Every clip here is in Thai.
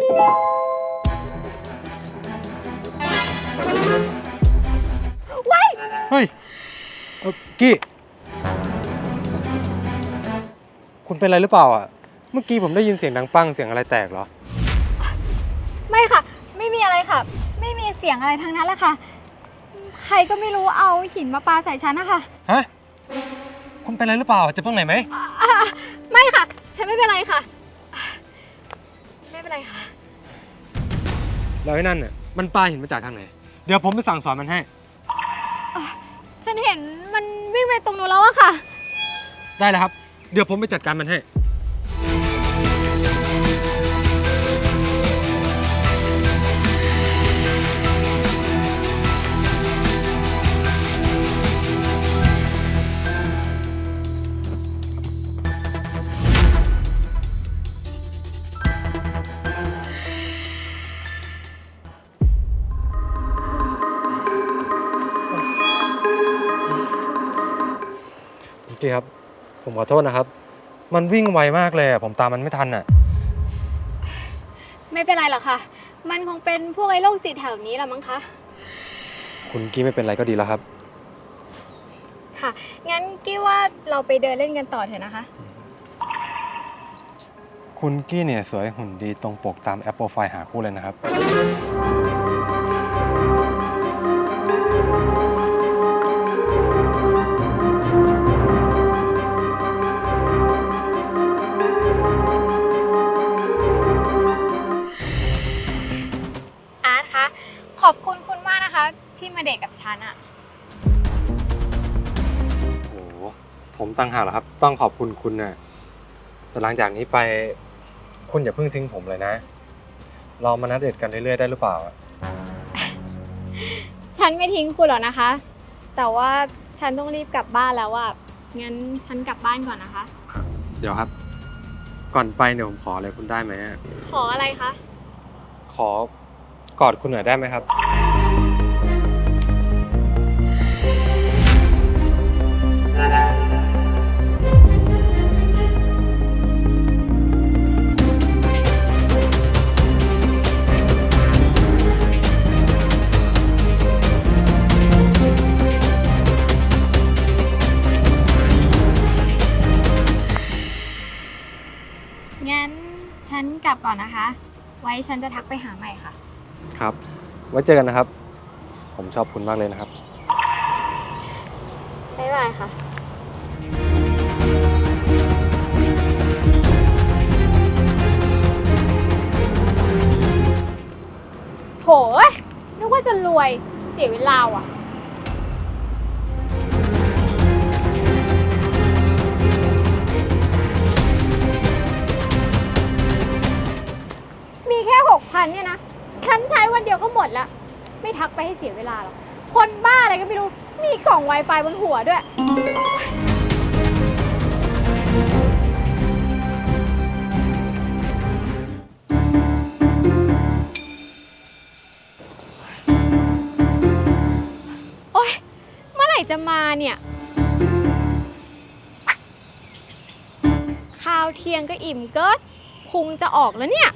เฮ้ยเอ่อกี้ คุณเป็นอะไรหรือเปล่าอะ เมื่อกี้ผมได้ยินเสียงดังปังเสียงอะไรแตกเหรอ ไม่ค่ะ ไม่มีอะไรค่ะ ไม่มีเสียงอะไรทั้งนั้นแหละค่ะ ใครก็ไม่รู้เอาหินมาปาใส่ฉันนะคะฮะ คุณเป็นอะไรหรือเปล่าเจ็บตรงไหนไหม อ่าไม่ค่ะ ฉันไม่เป็นไรค่ะไม่ เป็นไรค่ะ แล้วไอ้นั่นน่ะมันปาหินมาจากทางไหน เดี๋ยวผมไปสั่งสอนมันให้ ฉันเห็นมันวิ่งไปตรงนู้นแล้วอะค่ะ ได้แล้วครับ เดี๋ยวผมไปจัดการมันให้ ผมขอโทษนะครับ มันวิ่งไวมากเลยอะผมตามมันไม่ทันอะไม่เป็นไรหรอกค่ะ มันคงเป็นพวกไอ้โรคจิตแถวนี้แหละมั้งคะ คุณกี้ไม่เป็นไรก็ดีแล้วครับ ค่ะ งั้นกี้ว่าเราไปเดินเล่นกันต่อเถอะนะคะ คุณกี้เนี่ยสวยหุ่นดีตรงปกตามแอปโปรไฟล์หาคู่เลยนะครับ ตั้งหากเหรอครับ ต้องขอบคุณคุณน่ะแต่หลังจากนี้ไปคุณอย่าเพิ่งทิ้งผมเลยนะ เรามานัดเดทกันเรื่อยๆได้หรือเปล่าอะฉันไม่ทิ้งคุณหรอกนะคะ แต่ว่าฉันต้องรีบกลับบ้านแล้วอะงั้นฉันกลับบ้านก่อนนะคะ เดี๋ยวครับ ก่อนไปเนี่ยผมขออะไรคุณได้ไหมอะขออะไรคะ ขอกอดคุณหน่อยได้ไหมครับ ฉันจะทักไปหาใหม่ค่ะ ครับ ไว้เจอกันนะครับ ผมชอบคุณมากเลยนะครับ บ๊ายบายค่ะ โถยนึกว่าจะรวยเสียเวลาว่ะ พันเนี่ยนะ ฉันใช้วันเดียวก็หมดละ ไม่ทักไปให้เสียเวลาหรอก คนบ้าอะไรก็ไม่รู้ มีกล่อง Wi-Fi บนหัวด้วย โอ๊ย เมื่อไหร่จะมาเนี่ย ข้าวเที่ยงก็อิ่มเกิดพุงจะออกแล้วเนี่ย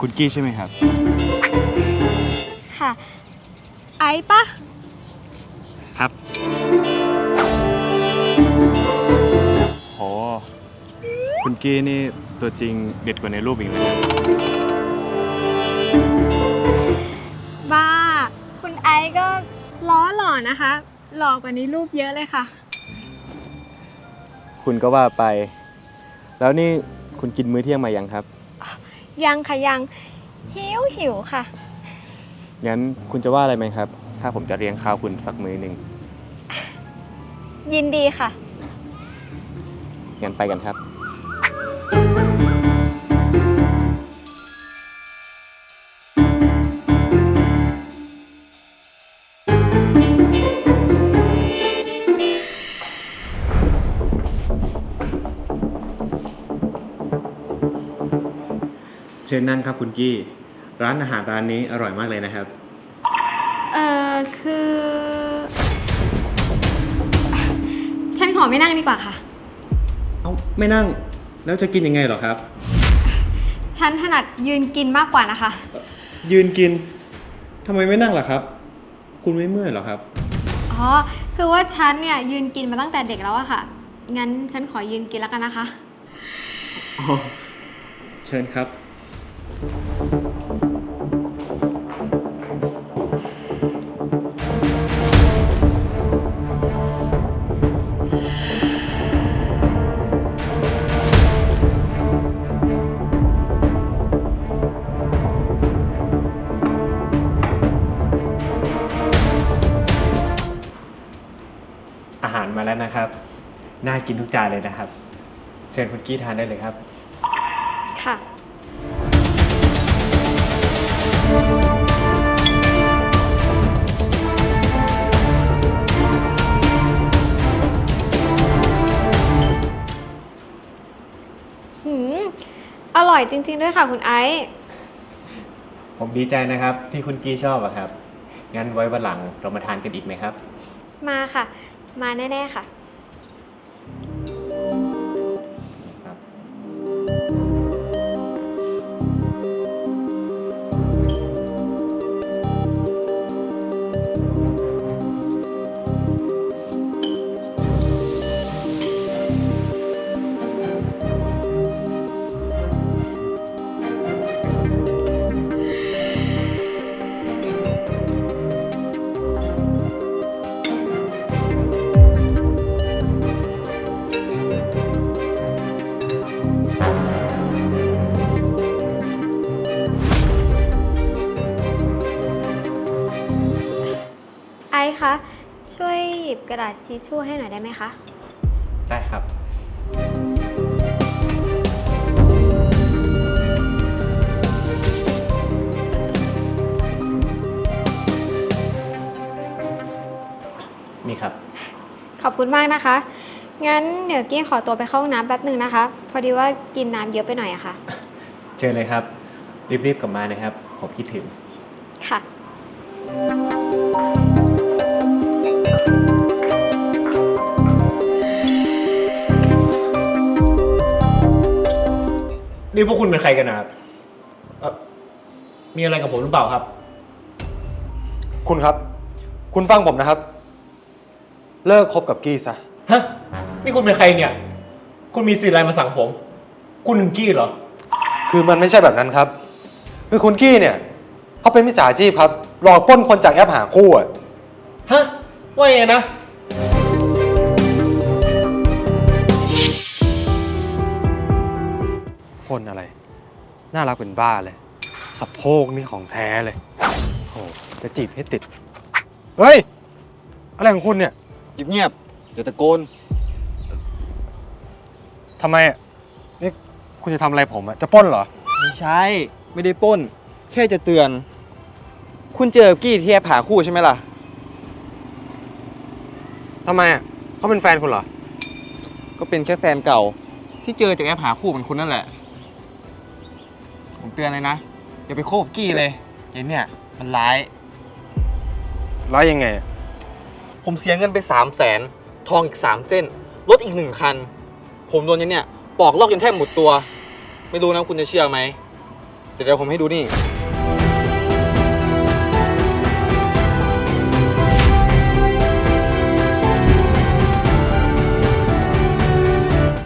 คุณกี้ใช่ไหมครับ ค่ะ ไอ้ปะครับโหคุณกี้นี่ตัวจริงเด็ดกว่าในรูปอีกนะครับบ้ อหล่อนะคะ หล่อกว่านี้รูปเยอะเลยค่ะ คุณก็ว่าไป แล้วนี่คุณกินมื้อเที่ยงมายังครับ ยังค่ะยังหิวหิวค่ะ งั้นคุณจะว่าอะไรไหมครับ ถ้าผมจะเลี้ยงข้าวคุณสักมื้อหนึ่งยินดีค่ะ งั้นไปกันครับ เชิญนั่งครับคุณกี้ ร้านอาหารร้านนี้อร่อยมากเลยนะครับ เออคือ ฉันขอไม่นั่งดีกว่าค่ะ เอ้าไม่นั่งแล้วจะกินยังไงหรอครับ ฉันถนัดยืนกินมากกว่านะคะ ยืนกินทำไมไม่นั่งล่ะครับ คุณไม่เมื่อยหรอครับ อ๋อ คือว่าฉันเนี่ยยืนกินมาตั้งแต่เด็กแล้วอะค่ะ งั้นฉันขอยืนกินแล้วกันนะคะ อ๋อ เชิญครับ อาหารมาแล้วนะครับ น่ากินทุกจานเลยนะครับ เชิญคุณกี้ทานได้เลยครับ ค่ะ อร่อยจริง ๆ ด้วยค่ะคุณไอซ์ผมดีใจนะครับ ที่คุณกี้ชอบอะครับ งั้นไว้วันหลังเรามาทานกันอีกไหมครับ มาค่ะ มาแน่ ๆ ค่ะ ระดาษทิชชู่ให้หน่อยได้ไหมคะ ได้ครับ นี่ครับ ขอบคุณมากนะคะ งั้นเดี๋ยวกี้ขอตัวไปเข้าห้องน้ำแป๊บหนึ่งนะคะ พอดีว่ากินน้ำเยอะไปหน่อยอะค่ะเชิญเลยครับ รีบๆกลับมานะครับ ผมคิดถึง ค่ะ นี่พวกคุณเป็นใครกันนะครับเอ่อมีอะไรกับผมหรือเปล่าครับ คุณครับ คุณฟังผมนะครับ เลิกคบกับกี้ซะ ฮะ นี่คุณเป็นใครเนี่ย คุณมีสิทธิ์อะไรมาสั่งผม คุณหนึ่งกี้เหรอ คือมันไม่ใช่แบบนั้นครับ คือคุณกี้เนี่ยเขาเป็นมิจฉาชีพครับ หลอกปล้นคนจากแอปหาคู่อะฮะ ว่าไงนะ นอะไร น่ารักเป็นบ้าเลยสะโพกนี่ของแท้เลยโอ้จะจีบให้ติด เฮ้ย อะไรของคุณเนี่ยเงียบๆเดี๋ยวตะโกน ทำไมอะนี่คุณจะทำอะไรผมอะจะปล้นเหรอ ไม่ใช่ ไม่ได้ปล้น แค่จะเตือน คุณเจอกี้ที่แอปหาคู่ใช่ไหมล่ะ ทำไมอะเขาเป็นแฟนคุณเหรอ ก็เป็นแค่แฟนเก่า ที่เจอจากแอปหาคู่เหมือนคุณนั่นแหละ ผมเตือนเลยนะ อย่าไปโคบกี้เลยเย็นเนี่ยมันร้ายแล้วยังไงอะผมเสียเงินไป 3 0 0แสนทองอีก 3 เส้น รถอีกหนึ่งคัน ผมโดนยันเนี่ยปอกลอกจนแทบหมดตัว ไม่รู้นะคุณจะเชื่อไหมเดี๋ยวเดี๋ยวผมให้ดูนี่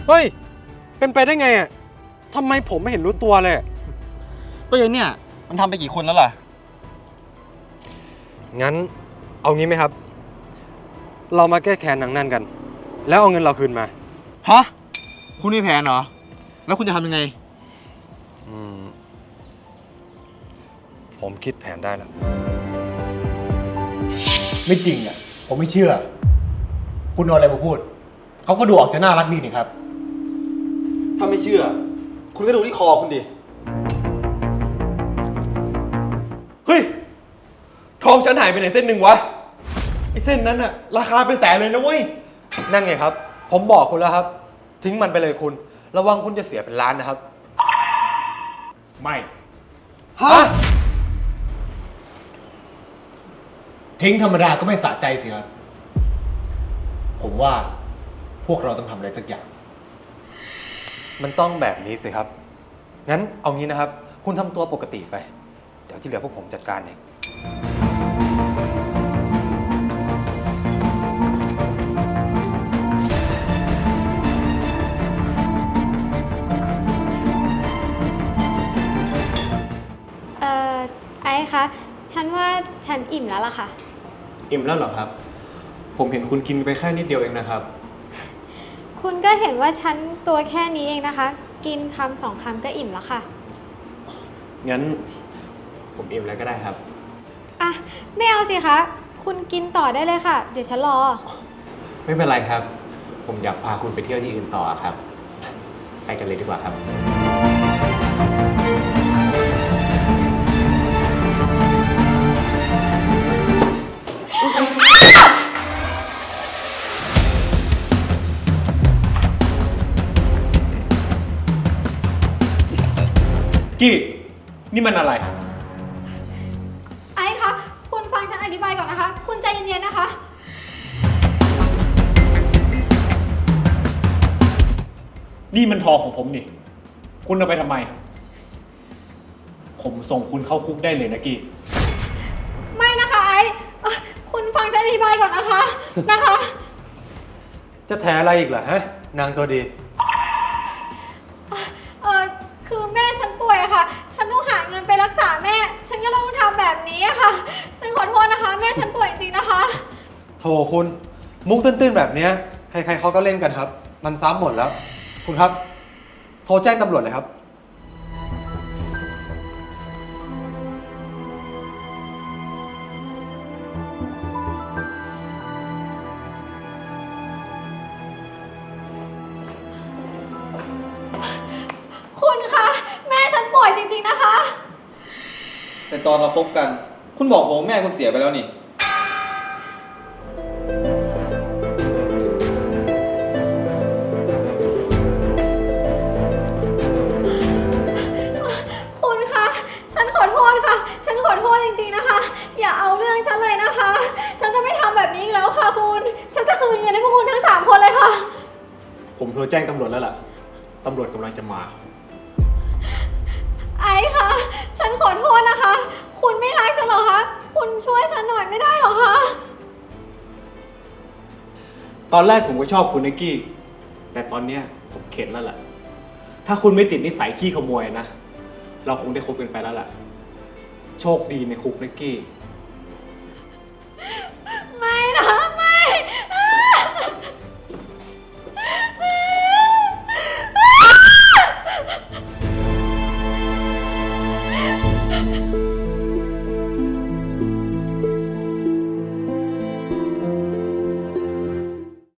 เฮ้ย เป็นไปได้ไงอะทำไมผมไม่เห็นรู้ตัวเลย ก็ยันเนี่ย มันทำไปกี่คนแล้วล่ะ งั้นเอางี้ไหมครับ เรามาแก้แค้นนางนั่นกัน แล้วเอาเงินเราคืนมา ฮะ คุณมีแผนเหรอ แล้วคุณจะทำยังไง อืม ผมคิดแผนได้แล้ว ไม่จริงอะ ผมไม่เชื่อ คุณเอาอะไรมาพูด เขาก็ดูออกจะน่ารักดีนี่ครับ ถ้าไม่เชื่อ คุณก็ดูที่คอคุณดิ ทองฉันหายไปไหนเส้นหนึ่งวะไอ้เส้นนั้นอะราคาเป็นแสนเลยนะเว้ย นั่นไงครับ ผมบอกคุณแล้วครับ ทิ้งมันไปเลยคุณ ระวังคุณจะเสียเป็นล้านนะครับ ไม่ฮะ ทิ้งธรรมดาก็ไม่สะใจสิครับ ผมว่าพวกเราต้องทำอะไรสักอย่าง มันต้องแบบนี้สิครับ งั้นเอางี้นะครับ คุณทำตัวปกติไป เดี๋ยวที่เหลือพวกผมจัดการเอง อไอ้คะฉันว่าฉันอิ่มแล้วล่ะค่ะ อิ่มแล้วเหรอครับ ผมเห็นคุณกินไปแค่นิดเดียวเองนะครับ คุณก็เห็นว่าฉันตัวแค่นี้เองนะคะ กินคำสองคำก็อิ่มแล้วค่ะ งั้นผมอิ่มแล้วก็ได้ครับ อะ ไม่เอาสิคะ คุณกินต่อได้เลยค่ะ เดี๋ยวฉันรอ ไม่เป็นไรครับ ผมอยากพาคุณไปเที่ยวที่อื่นต่อครับ ไปกันเลยดีกว่าครับ กี้นี่มันอะไร ไอ้คะ คุณฟังฉันอธิบายก่อนนะคะ คุณใจเย็นๆนะคะ นี่มันทองของผมนี่ คุณเอาไปทำไม ผมส่งคุณเข้าคุกได้เลยนะกี้ ไม่นะคะไอ้เอ่อคุณฟังฉันอธิบายก่อนนะคะ นะคะ จะแถอะไรอีกเหรอฮะ นางตัวดี ฉันก็ต้องทำแบบนี้ค่ะ ฉันขอโทษนะคะ แม่ฉันป่วยจริงๆนะคะ โถคุณมุกตื้นๆ แบบเนี้ยใครๆเขาก็เล่นกันครับ มันซ้ำหมดแล้ว คุณครับ โทรแจ้งตำรวจเลยครับ ต่ตอนเราคบกัน คุณบอกผมว่าแม่คุณเสียไปแล้วนี่ คุณคะ ฉันขอโทษค่ะ ฉันขอโทษจริงๆนะคะ อย่าเอาเรื่องฉันเลยนะคะ ฉันจะไม่ทำแบบนี้อีกแล้วค่ะคุณ ฉันจะคืนเงินให้พวกคุณทั้งสามคนเลยค่ะ ผมโทรแจ้งตำรวจแล้วล่ะ ตำรวจกำลังจะมาไอ้ คะ ฉันขอโทษนะคะ คุณไม่รักฉันเหรอคะ คุณช่วยฉันหน่อยไม่ได้เหรอคะ ตอนแรกผมก็ชอบคุณนิกกี้ แต่ตอนเนี้ยผมเข็ดแล้วล่ะ ถ้าคุณไม่ติดนิสัยขี้ขโมยนะ เราคงได้คบกันไปแล้วล่ะ โชคดีในคุกนิกกี้